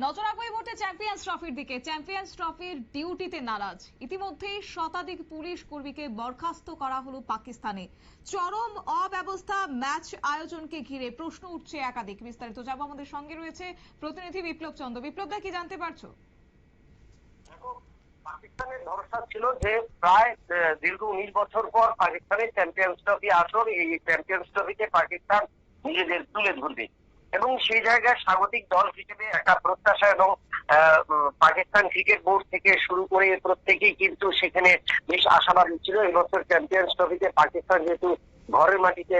নজর রাখব এই মুহূর্তে চ্যাম্পিয়ন্স ট্রফির দিকে। চ্যাম্পিয়ন্স ট্রফির ডিউটিতে নারাজ। ইতিমধ্যেই শতাধিক পুলিশ কর্মীকে বরখাস্ত করা হলো পাকিস্তানে। চরম অব্যবস্থা ম্যাচ আয়োজনকে ঘিরে প্রশ্ন উঠছে একাধিক। বিস্তারিত যাব আমাদের সঙ্গে রয়েছে প্রতিনিধি বিপ্লব চন্দ্র। বিপ্লব দা, কি জানতে পারছ? পাকিস্তানের ভরসা ছিল যে প্রায় দীর্ঘ উনিশ বছর পর পাকিস্তানের চ্যাম্পিয়ন্স ট্রফি আসর এই চ্যাম্পিয়ন্স ট্রফিতে পাকিস্তান নিজেদের তুলে ধরবে। এবং সেই জায়গায় স্বাগতিক দল হিসেবে একটা প্রত্যাশা এবং পাকিস্তান ক্রিকেট বোর্ড থেকে শুরু করে প্রত্যেকেই কিন্তু সেখানে বেশ আশাবাদী ছিল। এবছর চ্যাম্পিয়ন্স ট্রফিতে পাকিস্তান যেহেতু ঘরের মাটিতে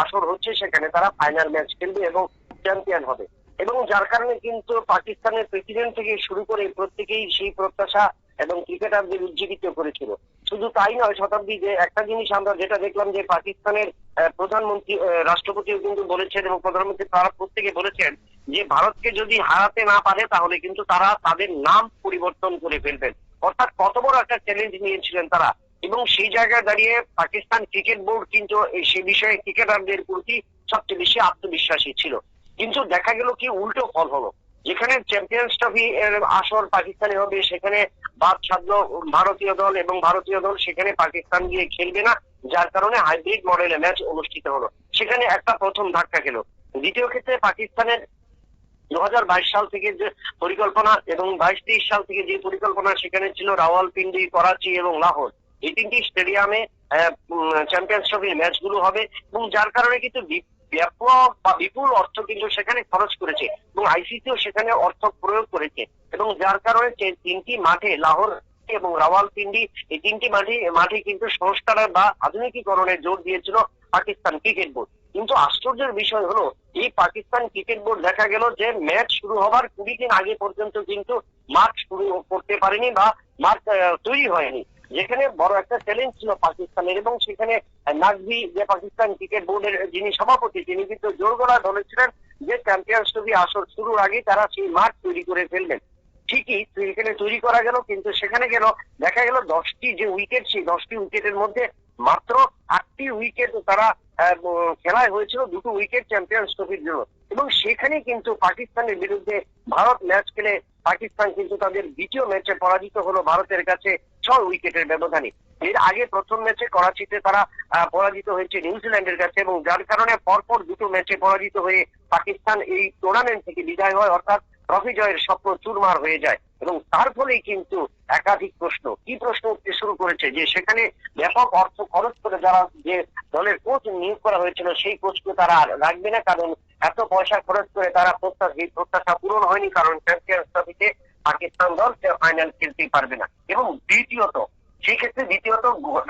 আসর হচ্ছে, সেখানে তারা ফাইনাল ম্যাচ খেলবে এবং চ্যাম্পিয়ন হবে। এবং যার কারণে কিন্তু পাকিস্তানের প্রেসিডেন্ট থেকে শুরু করে প্রত্যেকেই সেই প্রত্যাশা এবং ক্রিকেটারদের উজ্জীবিত করেছিল। শুধু তাই নয়, শতাব্দী যে একটা জিনিস আমরা যেটা দেখলাম যে পাকিস্তানের প্রধানমন্ত্রী রাষ্ট্রপতিও কিন্তু বলেছেন এবং প্রধানমন্ত্রী তারা প্রত্যেকে বলেছেন যে ভারতকে যদি হারাতে না পারে তাহলে কিন্তু তারা তাদের নাম পরিবর্তন করে ফেলবেন। অর্থাৎ কত বড় একটা চ্যালেঞ্জ নিয়েছিলেন তারা। এবং সেই জায়গায় দাঁড়িয়ে পাকিস্তান ক্রিকেট বোর্ড কিন্তু সে বিষয়ে ক্রিকেটারদের প্রতি সবচেয়ে বেশি আত্মবিশ্বাসী ছিল। কিন্তু দেখা গেল কি উল্টো ফল হলো। যেখানে চ্যাম্পিয়ন্স ট্রফি আসর পাকিস্তানে হবে, সেখানে বাদ সাধলো ভারতীয় দল এবং ভারতীয় দল সেখানে পাকিস্তান গিয়ে খেলবে না, যার কারণে হাইব্রিড মডেলে ম্যাচ অনুষ্ঠিত হলো। সেখানে একটা প্রথম ধাক্কা গেল। দ্বিতীয় ক্ষেত্রে পাকিস্তানের দু হাজার বাইশ সাল থেকে যে পরিকল্পনা এবং বাইশ তেইশ সাল থেকে যে পরিকল্পনা সেখানে ছিল রাওয়ালপিন্ডি, করাচি এবং লাহোর। এই তিনটি স্টেডিয়ামে চ্যাম্পিয়ন্স ট্রফির ম্যাচগুলো হবে এবং যার কারণে কিন্তু ব্যাপক বা বিপুল অর্থ কিন্তু সেখানে খরচ করেছে এবং আইসিসিও সেখানে অর্থ প্রয়োগ করেছে এবং যার কারণে তিনটি মাঠে লাহোর এবং রাওয়ালপিন্ডি এই তিনটি মাঠে মাঠে কিন্তু সংস্কার বা আধুনিকীকরণে জোর দিয়েছিল পাকিস্তান ক্রিকেট বোর্ড। কিন্তু আশ্চর্যের বিষয় হলো, এই পাকিস্তান ক্রিকেট বোর্ড দেখা গেল যে ম্যাচ শুরু হবার কুড়ি দিন আগে পর্যন্ত কিন্তু মাঠ শুরু করতে পারেনি বা মাঠ তৈরি হয়নি। যেখানে বড় একটা চ্যালেঞ্জ ছিল পাকিস্তানের এবং সেখানে নাকভি যে পাকিস্তান ক্রিকেট বোর্ডের যিনি সভাপতি, তিনি কিন্তু জোর গলায় বলেছিলেন যে চ্যাম্পিয়ন্স ট্রফি আসর শুরুর আগে তারা সেই মাঠ তৈরি করে ফেলবেন। ঠিকই সেখানে তৈরি করা গেল, কিন্তু সেখানে গেল, দেখা গেল দশটি যে উইকেট সেই দশটি উইকেটের মধ্যে মাত্র আটটি উইকেট তারা খেলায় হয়েছিল, দুটো উইকেট চ্যাম্পিয়ন্স ট্রফির জন্য। এবং সেখানে কিন্তু পাকিস্তানের বিরুদ্ধে ভারত ম্যাচ খেলে পাকিস্তান কিন্তু তাদের দ্বিতীয় ম্যাচে পরাজিত হলো ভারতের কাছে। ছয় উইকেটের ব্যবধানে। এর আগে প্রথম ম্যাচে করাচিতে তারা পরাজিত হয়েছে নিউজিল্যান্ডের কাছে এবং যার কারণে পরপর দুটো ম্যাচে পরাজিত হয়ে পাকিস্তান এই টুর্নামেন্ট থেকে বিদায় হয়, অর্থাৎ ট্রফি জয়ের স্বপ্ন চুরমার হয়ে যায়। এবং তার ফলেই কিন্তু একাধিক প্রশ্ন। কি প্রশ্ন উঠতে শুরু করেছে? যে সেখানে ব্যাপক অর্থ খরচ করে যারা যে দলের কোচ নিয়োগ করা হয়েছিল, সেই কোচকে তারা আর রাখবে না। কারণ এত পয়সা খরচ করে তারা প্রত্যাশা প্রত্যাশা পূরণ হয়নি। কারণ চ্যাম্পিয়ন্স ট্রফিতে পাকিস্তান দল ফাইনাল খেলতেই পারবে না। এবং দ্বিতীয়ত, সেই ক্ষেত্রে দ্বিতীয়ত,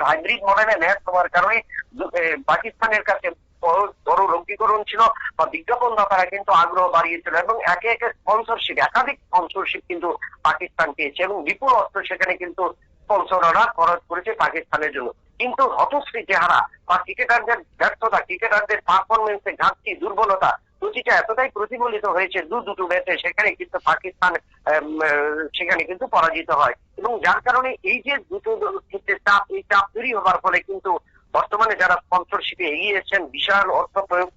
হাইব্রিড মডেলে ম্যাচ হওয়ার কারণে পাকিস্তানের কাছে বড় লঙ্কীকরণ ছিল বা বিজ্ঞাপন দাতারা কিন্তু আগ্রহ বাড়িয়েছিল এবং একে একে স্পন্সরশিপ একাধিক স্পন্সরশিপ কিন্তু পাকিস্তান পেয়েছে এবং বিপুল অর্থ সেখানে কিন্তু স্পন্সররা খরচ করেছে পাকিস্তানের জন্য। কিন্তু হতশ্রী চেহারা বা ক্রিকেটারদের ব্যর্থতা, ক্রিকেটারদের পারফরমেন্সে ঘাটতি, দুর্বলতা প্রতিটা এতটাই প্রতিফলিত হয়েছে, দু দুটো ম্যাচে সেখানে কিন্তু পাকিস্তান সেখানে কিন্তু পরাজিত হয়। এবং যার কারণে এই যে দুটো ক্ষেত্রে চাপ, এই চাপ তৈরি হবার ফলে কিন্তু বর্তমানে যারা স্পন্সরশিপে এগিয়েছেন বিশাল অর্থ প্রয়োগ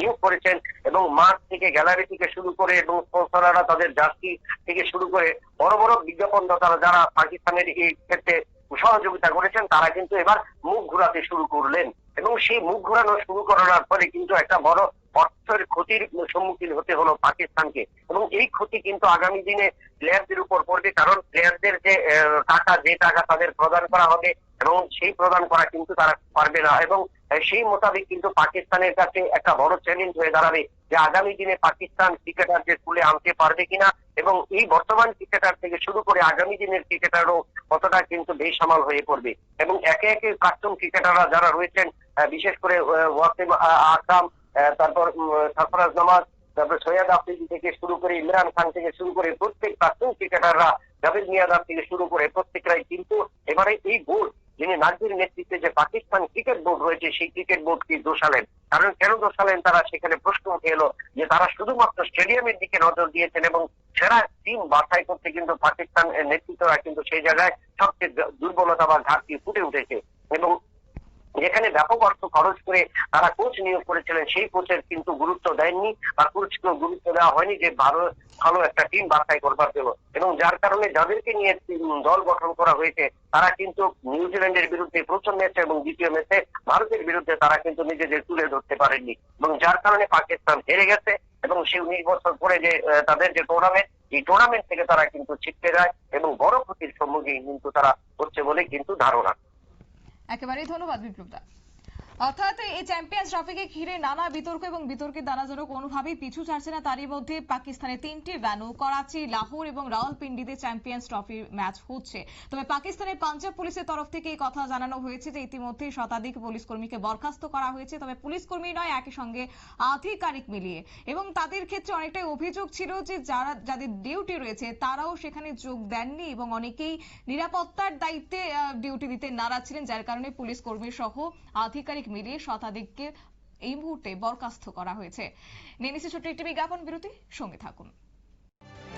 নিয়োগ করেছেন এবং মাঠ থেকে গ্যালারি থেকে শুরু করে এবং স্পন্সররা তাদের জার্সি থেকে শুরু করে বড় বড় বিজ্ঞাপনদাতারা যারা পাকিস্তানের এই ক্ষেত্রে সহযোগিতা করেছেন, তারা কিন্তু এবার মুখ ঘুরাতে শুরু করলেন। এবং সেই মুখ ঘুরানো শুরু করার ফলে কিন্তু একটা বড় অর্থের ক্ষতির সম্মুখীন হতে হলো পাকিস্তানকে। এবং এই ক্ষতি কিন্তু আগামী দিনে প্লেয়ারদের উপর পড়বে, কারণ প্লেয়ারদের যে টাকা যে টাকা তাদের প্রদান করা হবে, এবং সেই প্রদান করা কিন্তু তারা পারবে না। এবং সেই মোতাবেক কিন্তু পাকিস্তানের কাছে একটা বড় চ্যালেঞ্জ হয়ে দাঁড়াবে যে আগামী দিনে পাকিস্তান ক্রিকেটারদের তুলে আনতে পারবে কিনা, এবং এই বর্তমান ক্রিকেটার থেকে শুরু করে আগামী দিনের ক্রিকেটারও কতটা কিন্তু বেসামাল হয়ে পড়বে। এবং একে একে প্রাক্তন ক্রিকেটাররা যারা রয়েছেন বিশেষ করে ওয়াসিম আকরাম তারপর সরফরাজ নামাজ, তারপর সৈয়দ আফ্রিদি থেকে শুরু করে ইমরান খান থেকে শুরু করে প্রত্যেক প্রাক্তন ক্রিকেটাররা জাভেদ মিয়াদার থেকে শুরু করে প্রত্যেকরাই কিন্তু এবারে এই বোর্ড, যিনি নাজির নেতৃত্বে যে পাকিস্তান ক্রিকেট বোর্ড রয়েছে, সেই ক্রিকেট বোর্ডকে দোষালেন কারণ কেন দোষালেন তারা সেখানে প্রশ্ন উঠে এলো যে তারা শুধুমাত্র স্টেডিয়ামের দিকে নজর দিয়েছেন এবং সেরা টিম বাছাই করতে কিন্তু পাকিস্তান নেতৃত্বরা কিন্তু সেই জায়গায় সবচেয়ে দুর্বলতা বা ঘাটতি ফুটে উঠেছে। এবং যেখানে ব্যাপক অর্থ খরচ করে তারা কোচ নিয়োগ করেছিলেন, সেই কোচের কিন্তু গুরুত্ব দেননি বা কোচকে গুরুত্ব দেওয়া হয়নি যে ভালো ভালো একটা টিম বাছাই করবার জন্য। এবং যার কারণে যাদেরকে নিয়ে দল গঠন করা হয়েছে, তারা কিন্তু নিউজিল্যান্ডের বিরুদ্ধে প্রথম ম্যাচে এবং দ্বিতীয় ম্যাচে ভারতের বিরুদ্ধে তারা কিন্তু নিজেদের তুলে ধরতে পারেননি। এবং যার কারণে পাকিস্তান হেরে গেছে এবং সেই উনিশ বছর পরে যে তাদের যে টুর্নামেন্ট এই টুর্নামেন্ট থেকে তারা কিন্তু ছিটকে যায় এবং বড় ক্ষতির সম্মুখীন কিন্তু তারা হচ্ছে বলে কিন্তু ধারণা। একেবারেই ধন্যবাদ বিপ্লব দা অর্থাৎ এই চ্যাম্পিয়ন্স ট্রফিকে ঘিরে নানা বিতর্ক এবং বিতর্কের দানা যেন কোনোভাবেই পিছু ছাড়ছে না, তারই মধ্যে পাকিস্তানের তিনটি ভ্যানু করাচি, লাহোর এবং রাওয়ালপিন্ডিতে চ্যাম্পিয়ন্স ট্রফির ম্যাচ হচ্ছে। তবে পাকিস্তানের পাঞ্জাব পুলিশের তরফ থেকে এই কথা জানানো হয়েছে যে ইতিমধ্যেই শতাধিক পুলিশ কর্মীকে বরখাস্ত করা হয়েছে, তবে পুলিশ কর্মী নয়, একই সঙ্গে আধিকারিক মিলিয়ে। এবং তাদের ক্ষেত্রে অনেকটাই অভিযোগ ছিল যে যারা, যাদের ডিউটি রয়েছে, তারাও সেখানে যোগ দেননি এবং অনেকেই নিরাপত্তার দায়িত্বে ডিউটি দিতে নারাজ ছিলেন, যার কারণে পুলিশ কর্মী সহ আধিকারিক মিলিয়ে শতাধিককে এই মুহূর্তে বরখাস্ত করা হয়েছে। নিচ্ছে ছোট্ট একটি বিজ্ঞাপন। বিরতি, সঙ্গে থাকুন।